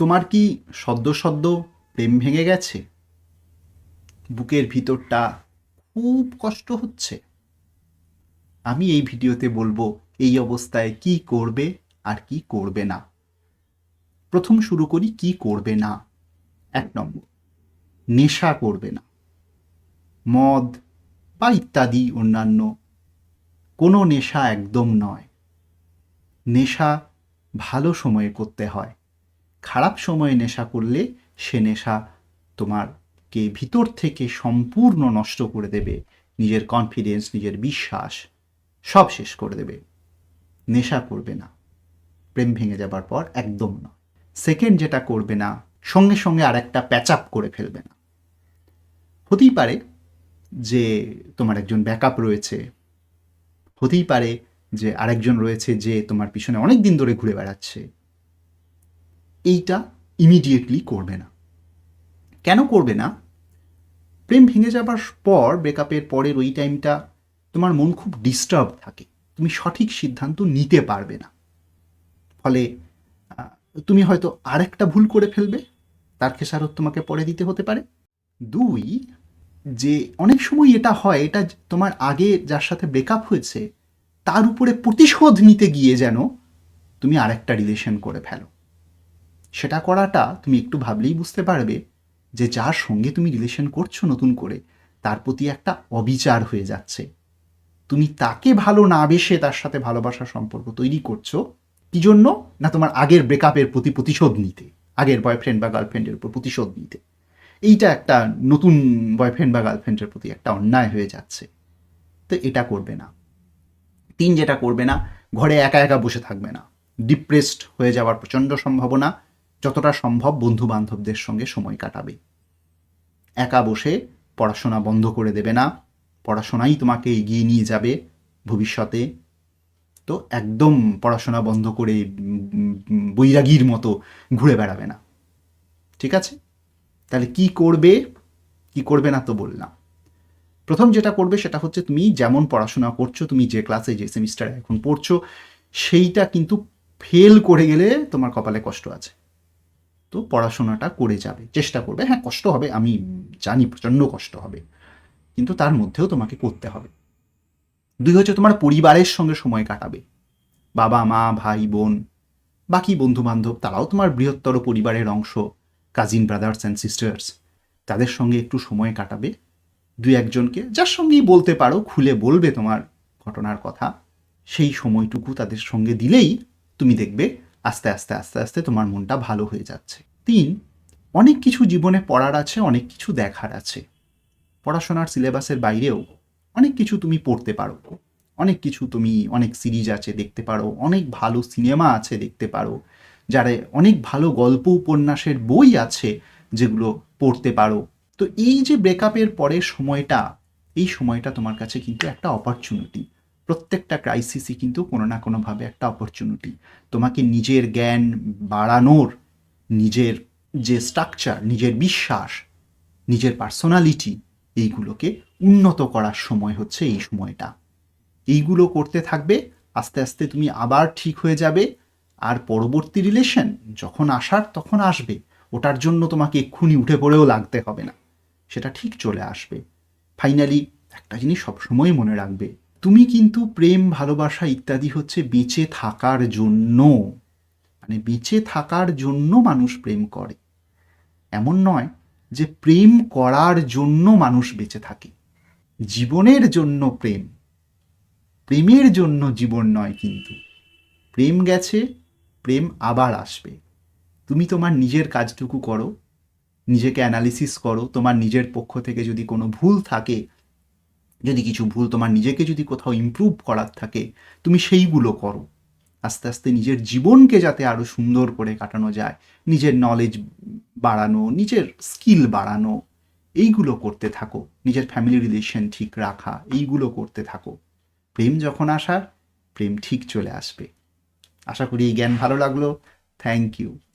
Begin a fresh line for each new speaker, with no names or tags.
তোমার কি সদ্য সদ্য প্রেম ভেঙে গেছে? বুকের ভিতরটা খুব কষ্ট হচ্ছে। আমি এই ভিডিওতে বলব এই অবস্থায় কি করবে আর কি করবে না। প্রথম শুরু করি কি করবে না। এক নম্বর, নেশা করবে না। মদ বা ইত্যাদি অন্যান্য কোনো নেশা একদম নয়। নেশা ভালো সময়ে করতে হয়। খারাপ সময়ে নেশা করলে সে নেশা তোমারকে ভিতর থেকে সম্পূর্ণ নষ্ট করে দেবে। নিজের কনফিডেন্স নিজের বিশ্বাস সব শেষ করে দেবে। নেশা করবে না। প্রেম ভেঙে যাবার পর একদম না সেকেন্ড যেটা করবে না, সঙ্গে সঙ্গে আর একটা প্যাচ আপ করে ফেলবে না। হতেই পারে যে তোমার একজন ব্যাকআপ রয়েছে। হতেই পারে যে আরেকজন রয়েছে যে তোমার পিছনে অনেক দিন ধরে ঘুরে বেড়াচ্ছে। এইটা ইমিডিয়েটলি করবে না। কেন করবে না? প্রেম ভেঙে যাবার পর ব্রেকআপের পরের ওই টাইমটা তোমার মন খুব ডিস্টার্ব থাকে। তুমি সঠিক সিদ্ধান্ত নিতে পারবে না। ফলে তুমি হয়তো আর একটা ভুল করে ফেলবে। তার খেসারত তোমাকে পরে দিতে হতে পারে। দুই, যে অনেক সময় এটা হয়, এটা তোমার আগে যার সাথে ব্রেকআপ হয়েছে, তার উপরে প্রতিশোধ নিতে গিয়ে যেন তুমি আরেকটা রিলেশন করে ফেলো। সেটা করাটা তুমি একটু ভাবলেই বুঝতে পারবে যে যার সঙ্গে তুমি রিলেশন করছ নতুন করে, তার প্রতি একটা অবিচার হয়ে যাচ্ছে। তুমি তাকে ভালো না বেসে তার সাথে ভালোবাসার সম্পর্ক তৈরি করছ কি জন্য না তোমার আগের ব্রেকআপের প্রতি প্রতিশোধ নিতে, আগের বয়ফ্রেন্ড বা গার্লফ্রেন্ডের উপর প্রতিশোধ নিতে। এইটা একটা নতুন বয়ফ্রেন্ড বা গার্লফ্রেন্ডের প্রতি একটা অন্যায় হয়ে যাচ্ছে। তো এটা করবে না। তিন যেটা করবে না, ঘরে একা একা বসে থাকবে না। ডিপ্রেসড হয়ে যাওয়ার প্রচণ্ড সম্ভাবনা। যতটা সম্ভব বন্ধু বান্ধবদের সঙ্গে সময় কাটাবে। একা বসে পড়াশোনা বন্ধ করে দেবে না, পড়াশোনাই তোমাকে এগিয়ে নিয়ে যাবে ভবিষ্যতে। তো একদম পড়াশোনা বন্ধ করে বৈরাগীর মতো ঘুরে বেড়াবে না। ঠিক আছে? তাহলে কি করবে? কি করবে না তো বললাম। প্রথম যেটা করবে সেটা হচ্ছে তুমি যেমন পড়াশোনা করছ, তুমি যে ক্লাসে, যে সেমিস্টারে এখন পড়ছো, সেইটা কিন্তু ফেল করে গেলে তোমার কপালে কষ্ট আছে। তো পড়াশোনাটা করে যাবে, চেষ্টা করবে। হ্যাঁ কষ্ট হবে, আমি জানি, প্রচণ্ড কষ্ট হবে। কিন্তু তার মধ্যেও তোমাকে করতে হবে। দুই হচ্ছে তোমার পরিবারের সঙ্গে সময় কাটাবে। বাবা, মা, ভাই, বোন, বাকি বন্ধু বান্ধব তারাও তোমার বৃহত্তর পরিবারের অংশ কাজিন ব্রাদার্স অ্যান্ড সিস্টার্স তাদের সঙ্গে একটু সময় কাটাবে। দুই একজনকে যার সঙ্গেই বলতে পারো, খুলে বলবে তোমার ঘটনার কথা। সেই সময়টুকু তাদের সঙ্গে দিলেই তুমি দেখবে আস্তে আস্তে আস্তে আস্তে তোমার মনটা ভালো হয়ে যাচ্ছে। তিন, অনেক কিছু জীবনে পড়ার আছে, অনেক কিছু দেখার আছে। পড়াশোনার সিলেবাসের বাইরেও অনেক কিছু তুমি পড়তে পারো। অনেক কিছু তুমি, অনেক সিরিজ আছে দেখতে পারো, অনেক ভালো সিনেমা আছে দেখতে পারো, যারা অনেক ভালো গল্প উপন্যাসের বই আছে যেগুলো পড়তে পারো। তো এই যে ব্রেকআপের পরের সময়টা, এই সময়টা তোমার কাছে কিন্তু একটা অপরচুনিটি প্রত্যেকটা ক্রাইসিসই কিন্তু কোনো না কোনোভাবে একটা অপরচুনিটি তোমাকে নিজের জ্ঞান বাড়ানোর, নিজের যে স্ট্রাকচার নিজের বিশ্বাস, নিজের পার্সোনালিটি এইগুলোকে উন্নত করার সময় হচ্ছে এই সময়টা। এইগুলো করতে থাকবে, আস্তে আস্তে তুমি আবার ঠিক হয়ে যাবে, আর পরবর্তী রিলেশন যখন আসার তখন আসবে, ওটার জন্য তোমাকে এক্ষুনি উঠে পড়েও লাগতে হবে না। সেটা ঠিক চলে আসবে। ফাইনালি একটা জিনিস সবসময় মনে রাখবে তুমি কিন্তু প্রেম, ভালোবাসা ইত্যাদি হচ্ছে বেঁচে থাকার জন্য। মানে বেঁচে থাকার জন্য মানুষ প্রেম করে। এমন নয় যে প্রেম করার জন্য মানুষ বেঁচে থাকে। জীবনের জন্য প্রেম। প্রেমের জন্য জীবন নয় কিন্তু। প্রেম গেছে, প্রেম আবার আসবে। তুমি তোমার নিজের কাজটুকু করো, নিজেকে অ্যানালিসিস করো, তোমার নিজের পক্ষ থেকে যদি কোনো ভুল থাকে যদি কিছু ভুল তোমার নিজেকে যদি কোথাও ইমপ্রুভ করার থাকে, তুমি সেইগুলো করো। আস্তে আস্তে নিজের জীবনকে যাতে আরও সুন্দর করে কাটানো যায়, নিজের নলেজ বাড়ানো, নিজের স্কিল বাড়ানো, এইগুলো করতে থাকো। নিজের ফ্যামিলি রিলেশন ঠিক রাখা, এইগুলো করতে থাকো। প্রেম যখন আসার, প্রেম ঠিক চলে আসবে। আশা করি এই জ্ঞান ভালো লাগল। Thank you